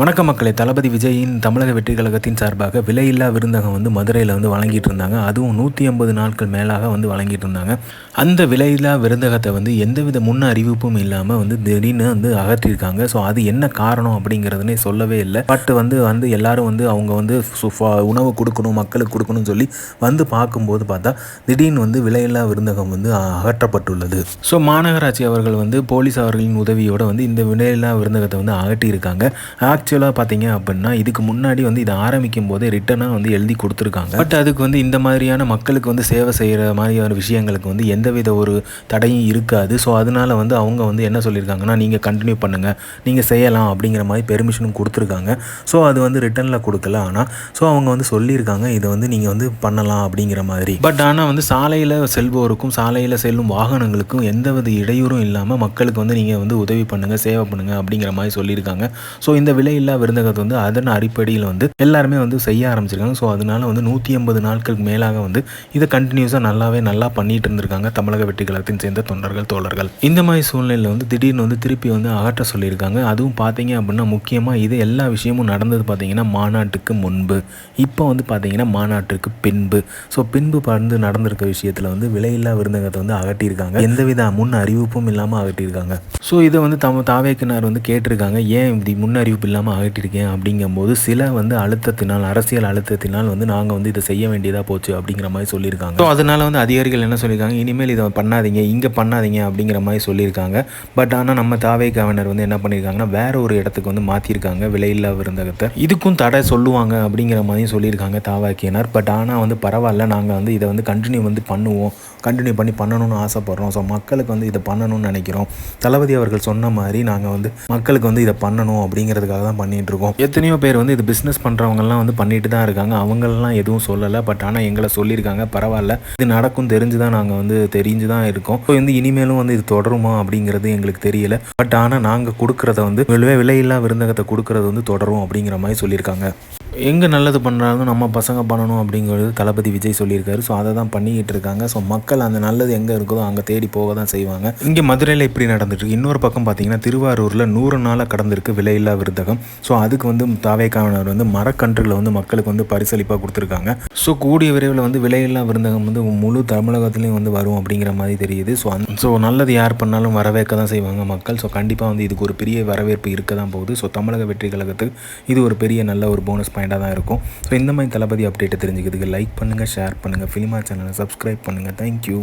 வணக்க மக்களை. தளபதி விஜயின் தமிழக வெற்றி கழகத்தின் சார்பாக விலையில்லா விருந்தகம் வந்து மதுரையில் வந்து வழங்கிட்டு இருந்தாங்க. அதுவும் நூற்றி ஐம்பது நாட்கள் மேலாக வந்து வழங்கிட்டு இருந்தாங்க. அந்த விலையில்லா விருந்தகத்தை வந்து எந்தவித முன் அறிவிப்பும் இல்லாமல் வந்து திடீர்னு வந்து அகற்றியிருக்காங்க ஸோ அது என்ன காரணம் அப்படிங்கிறதுனே சொல்லவே இல்லை. பட் வந்து வந்து எல்லாரும் வந்து அவங்க வந்து உணவு கொடுக்கணும் மக்களுக்கு கொடுக்கணும்னு சொல்லி வந்து பார்க்கும்போது பார்த்தா திடீர்னு வந்து விலையில்லா விருந்தகம் வந்து அகற்றப்பட்டுள்ளது. ஸோ மாநகராட்சி அவர்கள் வந்து போலீஸ் அவர்களின் உதவியோடு வந்து இந்த விலையில்லா விருந்தகத்தை வந்து அகற்றியிருக்காங்க. ஆக்சுவலாக பார்த்தீங்க அப்படின்னா இதுக்கு முன்னாடி வந்து இதை ஆரம்பிக்கும் போதே ரிட்டனாக வந்து எழுதி கொடுத்துருக்காங்க. பட் அதுக்கு வந்து இந்த மாதிரியான மக்களுக்கு வந்து சேவை செய்கிற மாதிரியான விஷயங்களுக்கு வந்து எந்தவித ஒரு தடையும் இருக்காது. ஸோ அதனால வந்து அவங்க வந்து என்ன சொல்லியிருக்காங்கன்னா நீங்கள் கண்டினியூ பண்ணுங்கள் நீங்கள் செய்யலாம் அப்படிங்கிற மாதிரி பெர்மிஷனும் கொடுத்துருக்காங்க. ஸோ அது வந்து ரிட்டனில் கொடுக்கல ஆனால் ஸோ அவங்க வந்து சொல்லியிருக்காங்க இதை வந்து நீங்கள் வந்து பண்ணலாம் அப்படிங்கிற மாதிரி. பட் ஆனால் வந்து சாலையில் செல்பவருக்கும் சாலையில் செல்லும் வாகனங்களுக்கும் எந்தவித இடையூறும் இல்லாமல் மக்களுக்கு வந்து நீங்கள் வந்து உதவி பண்ணுங்கள் சேவை பண்ணுங்கள் அப்படிங்கிற மாதிரி சொல்லியிருக்காங்க. ஸோ இந்த விலை விலையில்லா விருந்தகத்தை வந்து அதன் அடிப்படையில் வந்து எல்லாருமே வந்து செய்ய ஆரம்பிச்சிருக்காங்க. ஸோ அதனால வந்து நூற்றி ஐம்பது நாட்களுக்கு மேலாக வந்து இதை கண்டினியூஸாக நல்லாவே நல்லா பண்ணிட்டு இருந்திருக்காங்க தமிழக வெற்றி கழகத்தின் சேர்ந்த தொண்டர்கள் தோழர்கள். இந்த மாதிரி சூழ்நிலையில் வந்து திடீர்னு வந்து திருப்பி வந்து அகற்ற சொல்லியிருக்காங்க. அதுவும் பார்த்தீங்க அப்படின்னா முக்கியமாக இது எல்லா விஷயமும் நடந்தது பார்த்தீங்கன்னா மாநாட்டுக்கு முன்பு. இப்போ வந்து பார்த்தீங்கன்னா மாநாட்டிற்கு பின்பு. ஸோ பின்பு பறந்து நடந்திருக்க விஷயத்தில் வந்து விலையில்லா விருந்தகத்தை வந்து அகட்டியிருக்காங்க எந்தவித முன் அறிவிப்பும் இல்லாமல் அகட்டியிருக்காங்க ஸோ இதை வந்து தம தாவேக்கினார் வந்து கேட்டிருக்காங்க. ஏன் இப்படி முன் இல்லாமல் இல்லாமல் அகட்டியிருக்கேன் அப்படிங்கும்போது சில வந்து அழுத்தத்தினால் அரசியல் அழுத்தத்தினால் வந்து நாங்கள் வந்து இதை செய்ய வேண்டியதாக போச்சு அப்படிங்கிற மாதிரி சொல்லியிருக்காங்க. ஸோ அதனால வந்து அதிகாரிகள் என்ன சொல்லியிருக்காங்க? இனிமேல் இதை பண்ணாதீங்க இங்கே பண்ணாதீங்க அப்படிங்கிற மாதிரி சொல்லியிருக்காங்க. பட் ஆனால் நம்ம தாவே கவர்னர் வந்து என்ன பண்ணியிருக்காங்கன்னா வேற ஒரு இடத்துக்கு வந்து மாற்றிருக்காங்க விலையில்லா விருந்தகத்தை. இதுக்கும் தடை சொல்லுவாங்க அப்படிங்கிற மாதிரியும் சொல்லியிருக்காங்க தாவாக்கியனர். பட் ஆனால் வந்து பரவாயில்ல நாங்கள் வந்து இதை வந்து கண்டினியூ வந்து பண்ணுவோம் கண்டினியூ பண்ணி பண்ணணும்னு ஆசைப்பட்றோம். ஸோ மக்களுக்கு வந்து இதை பண்ணணும்னு நினைக்கிறோம். தளபதி அவர்கள் சொன்ன மாதிரி நாங்கள் வந்து மக்களுக்கு வந்து இதை பண்ணணும் அப்படிங்கிறதுக்காக தான் பண்ணிட்டு இருக்கோம் எத்தனையோ பேர் வந்து இது பிஸ்னஸ் பண்ணுறவங்கலாம் வந்து பண்ணிட்டு தான் இருக்காங்க. அவங்களெலாம் எதுவும் சொல்லலை. பட் ஆனால் எங்களை சொல்லியிருக்காங்க. பரவாயில்ல. இது நடக்கும் தெரிஞ்சு தான் நாங்கள் வந்து தெரிஞ்சு தான் இருக்கோம். ஸோ வந்து இனிமேலும் வந்து இது தொடருமா அப்படிங்கிறது எங்களுக்கு தெரியல. பட் ஆனால் நாங்கள் கொடுக்குறத வந்து விலையில்லா விருந்தகத்தை கொடுக்குறது வந்து தொடரும் அப்படிங்கிற மாதிரி சொல்லியிருக்காங்க. எங்கே நல்லது பண்ணுறாங்க நம்ம பசங்க பண்ணணும் அப்படிங்கிறது தளபதி விஜய் சொல்லியிருக்காரு. ஸோ அதை தான் பண்ணிக்கிட்டு இருக்காங்க. ஸோ மக்கள் அந்த நல்லது எங்கே இருக்குதோ அங்கே தேடி போக தான் செய்வாங்க. இங்கே மதுரையில் இப்படி நடந்துட்டு இன்னொரு பக்கம் பார்த்தீங்கன்னா திருவாரூரில் நூறு நாளாக கடந்திருக்கு விலையில்லா விருதகம் ஸோ அதுக்கு வந்து தாவேக்காவினர் வந்து மரக்கன்றுகளை வந்து மக்களுக்கு வந்து பரிசளிப்பாக கொடுத்துருக்காங்க. ஸோ கூடிய விரைவில் வந்து விலையில்லா விருந்தகம் வந்து முழு தமிழகத்துலேயும் வந்து வரும் அப்படிங்கிற மாதிரி தெரியுது. ஸோ அந் ஸோ நல்லது யார் பண்ணாலும் வரவேற்க தான் செய்வாங்க மக்கள். ஸோ கண்டிப்பாக வந்து இதுக்கு ஒரு பெரிய வரவேற்பு இருக்க தான் போகுது. ஸோ தமிழக வெற்றி கழகத்துக்கு இது ஒரு பெரிய நல்ல ஒரு போனஸ் பாயிண்டாக தான் இருக்கும். ஸோ இந்த மாதிரி தளபதி அப்டேட்டை தெரிஞ்சுக்கிறதுக்கு லைக் பண்ணுங்கள் ஷேர் பண்ணுங்கள் ஃபிலிமா சேனலை சப்ஸ்கிரைப் பண்ணுங்கள் தேங்க்யூ